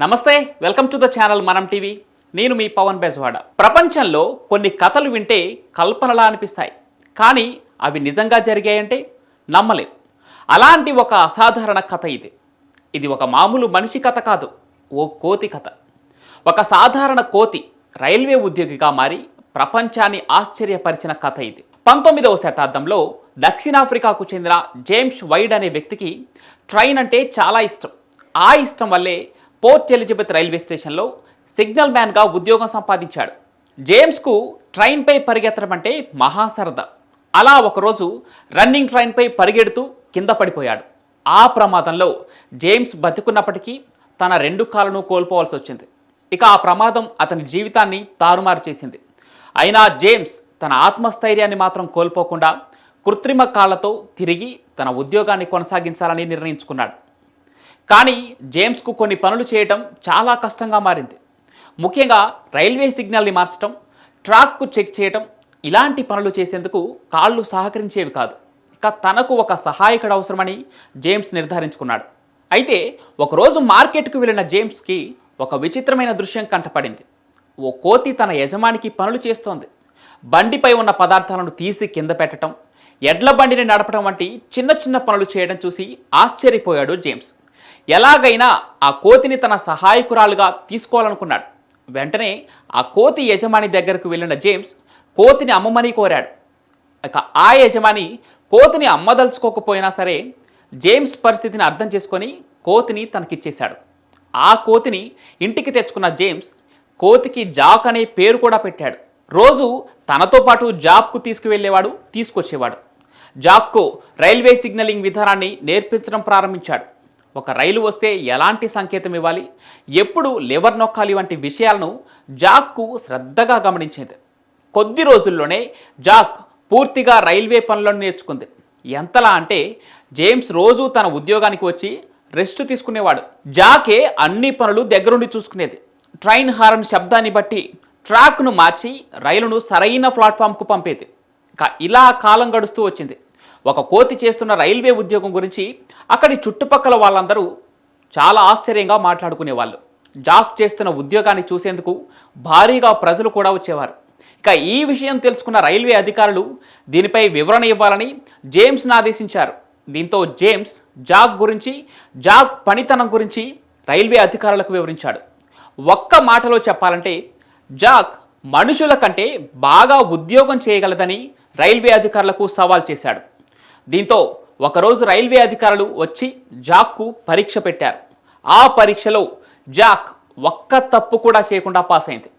నమస్తే welcome to the channel Manam TV. నేను మీ పవన్ బెజవాడ. ప్రపంచంలో కొన్ని కథలు వింటే కల్పనలా అనిపిస్తాయి. కానీ అవి నిజంగా జరిగాయంటే నమ్మలేం. అలాంటి ఒక అసాధారణ కథ ఇది. ఇది ఒక మామూలు మనిషి కథ కాదు ఓ కోతి కథ. ఒక సాధారణ కోతి రైల్వే ఉద్యోగిగా మారి ప్రపంచాన్ని ఆశ్చర్యపరిచిన కథ ఇది. పంతొమ్మిదవ శతాబ్దంలో దక్షిణాఫ్రికాకు చెందిన జేమ్స్ వైడ్ అనే వ్యక్తికి ట్రైన్ అంటే చాలా ఇష్టం. ఆ ఇష్టం వల్లే పోర్ట్ ఎలిజబెత్ రైల్వే స్టేషన్లో సిగ్నల్ మ్యాన్గా ఉద్యోగం సంపాదించాడు. జేమ్స్కు ట్రైన్పై పరిగెత్తడం అంటే మహా సరదా అలా ఒకరోజు రన్నింగ్ ట్రైన్పై పరిగెడుతూ కింద పడిపోయాడు. ఆ ప్రమాదంలో జేమ్స్ బతికున్నప్పటికీ తన రెండు కాళ్ళను కోల్పోవాల్సి వచ్చింది. ఇక ఆ ప్రమాదం అతని జీవితాన్ని తారుమారు చేసింది. అయినా జేమ్స్ తన ఆత్మస్థైర్యాన్ని మాత్రం కోల్పోకుండా కృత్రిమ కాళ్ళతో తిరిగి తన ఉద్యోగాన్ని కొనసాగించాలని నిర్ణయించుకున్నాడు. కానీ జేమ్స్కు కొన్ని పనులు చేయటం చాలా కష్టంగా మారింది. ముఖ్యంగా రైల్వే సిగ్నల్ని మార్చడం ట్రాక్కు చెక్ చేయటం ఇలాంటి పనులు చేసేందుకు కాళ్ళు సహకరించేవి కాదు. ఇక తనకు ఒక సహాయకుడు అవసరమని జేమ్స్ నిర్ధారించుకున్నాడు. అయితే ఒకరోజు మార్కెట్కు వెళ్ళిన జేమ్స్కి ఒక విచిత్రమైన దృశ్యం కంటపడింది. ఓ కోతి తన యజమానికి పనులు చేస్తోంది. బండిపై ఉన్న పదార్థాలను తీసి కింద పెట్టడం ఎడ్ల బండిని నడపడం వంటి చిన్న చిన్న పనులు చేయడం చూసి ఆశ్చర్యపోయాడు జేమ్స్. ఎలాగైనా ఆ కోతిని తన సహాయకురాలుగా తీసుకోవాలనుకున్నాడు. వెంటనే ఆ కోతి యజమాని దగ్గరకు వెళ్ళిన జేమ్స్ కోతిని అమ్మమని కోరాడు. ఇక ఆ యజమాని కోతిని అమ్మదలుచుకోకపోయినా సరే జేమ్స్ పరిస్థితిని అర్థం చేసుకొని కోతిని తనకిచ్చేశాడు. ఆ కోతిని ఇంటికి తెచ్చుకున్న జేమ్స్ కోతికి జాక్ అనే పేరు కూడా పెట్టాడు. రోజు తనతో పాటు జాబ్కు తీసుకువెళ్ళేవాడు తీసుకొచ్చేవాడు. జాక్కు రైల్వే సిగ్నలింగ్ విధానాన్ని నేర్పించడం ప్రారంభించాడు. ఒక రైలు వస్తే ఎలాంటి సంకేతం ఇవ్వాలి? ఎప్పుడు లివర్ నొక్కాలి వంటి విషయాలను జాక్కు శ్రద్ధగా గమనించింది. కొద్ది రోజుల్లోనే జాక్ పూర్తిగా రైల్వే పనులను నేర్చుకుంది. ఎంతలా అంటే జేమ్స్ రోజు తన ఉద్యోగానికి వచ్చి రెస్ట్ తీసుకునేవాడు. జాకే అన్ని పనులు దగ్గరుండి చూసుకునేది. ట్రైన్ హారన్ శబ్దాన్ని బట్టి ట్రాక్ను మార్చి రైలును సరైన ప్లాట్ఫామ్కు పంపేది. ఇలా కాలం గడుస్తూ వచ్చింది. ఒక కోతి చేస్తున్న రైల్వే ఉద్యోగం గురించి అక్కడి చుట్టుపక్కల వాళ్ళందరూ చాలా ఆశ్చర్యంగా మాట్లాడుకునేవాళ్ళు. జాక్ చేస్తున్న ఉద్యోగాన్ని చూసేందుకు భారీగా ప్రజలు కూడా వచ్చేవారు. ఇక ఈ విషయం తెలుసుకున్న రైల్వే అధికారులు దీనిపై వివరణ ఇవ్వాలని జేమ్స్ను ఆదేశించారు. దీంతో జేమ్స్ జాక్ గురించి జాక్ పనితనం గురించి రైల్వే అధికారులకు వివరించాడు. ఒక్క మాటలో చెప్పాలంటే జాక్ మనుషుల కంటే బాగా ఉద్యోగం చేయగలదని రైల్వే అధికారులకు సవాల్ చేశాడు. దీంతో ఒకరోజు రైల్వే అధికారులు వచ్చి జాక్కు పరీక్ష పెట్టారు. ఆ పరీక్షలో జాక్ ఒక్క తప్పు కూడా చేయకుండా పాస్ అయింది.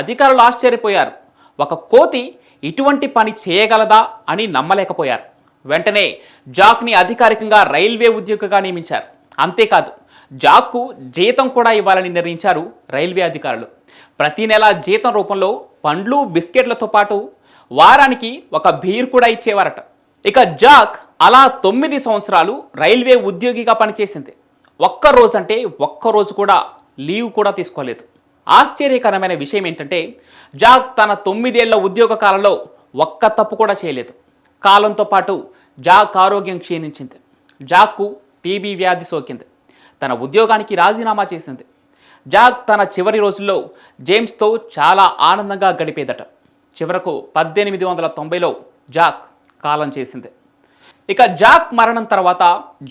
అధికారులు ఆశ్చర్యపోయారు. ఒక కోతి ఇటువంటి పని చేయగలదా అని నమ్మలేకపోయారు. వెంటనే జాక్ని అధికారికంగా రైల్వే ఉద్యోగిగా నియమించారు. అంతేకాదు జాక్కు జీతం కూడా ఇవ్వాలని నిర్ణయించారు రైల్వే అధికారులు. ప్రతి నెల జీతం రూపంలో పండ్లు బిస్కెట్లతో పాటు వారానికి ఒక బీర్ కూడా ఇచ్చేవారట. ఇక జాక్ అలా తొమ్మిది సంవత్సరాలు రైల్వే ఉద్యోగిగా పనిచేసింది. ఒక్క రోజు అంటే ఒక్క రోజు కూడా లీవ్ కూడా తీసుకోలేదు. ఆశ్చర్యకరమైన విషయం ఏంటంటే జాక్ తన తొమ్మిదేళ్ళ ఉద్యోగ కాలంలో ఒక్క తప్పు కూడా చేయలేదు. కాలంతో పాటు జాక్ ఆరోగ్యం క్షీణించింది. జాక్కు టీబీ వ్యాధి సోకింది. తన ఉద్యోగానికి రాజీనామా చేసింది. జాక్ తన చివరి రోజుల్లో జేమ్స్తో చాలా ఆనందంగా గడిపేదట. చివరకు పద్దెనిమిది వందల తొంభైలో జాక్ కాలం చేసింది. ఇక జాక్ మరణం తర్వాత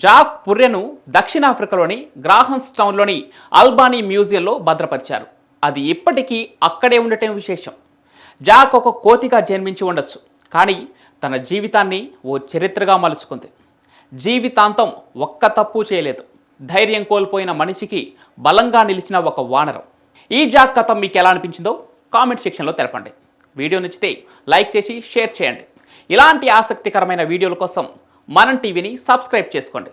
జాక్ పుర్రెను దక్షిణాఫ్రికాలోని గ్రాహన్స్ టౌన్లోని అల్బానీ మ్యూజియంలో భద్రపరిచారు. అది ఇప్పటికీ అక్కడే ఉండటం విశేషం. జాక్ ఒక కోతిగా జన్మించి ఉండొచ్చు కానీ తన జీవితాన్ని ఓ చరిత్రగా మలుచుకుంది. జీవితాంతం ఒక్క తప్పు చేయలేదు. ధైర్యం కోల్పోయిన మనిషికి బలంగా నిలిచిన ఒక వానరం. ఈ జాక్ కథ మీకు ఎలా అనిపించిందో కామెంట్ సెక్షన్లో తెలపండి. వీడియో నచ్చితే లైక్ చేసి షేర్ చేయండి. ఇలాంటి ఆసక్తికరమైన వీడియోల కోసం మనం టీవీని సబ్స్క్రైబ్ చేసుకోండి.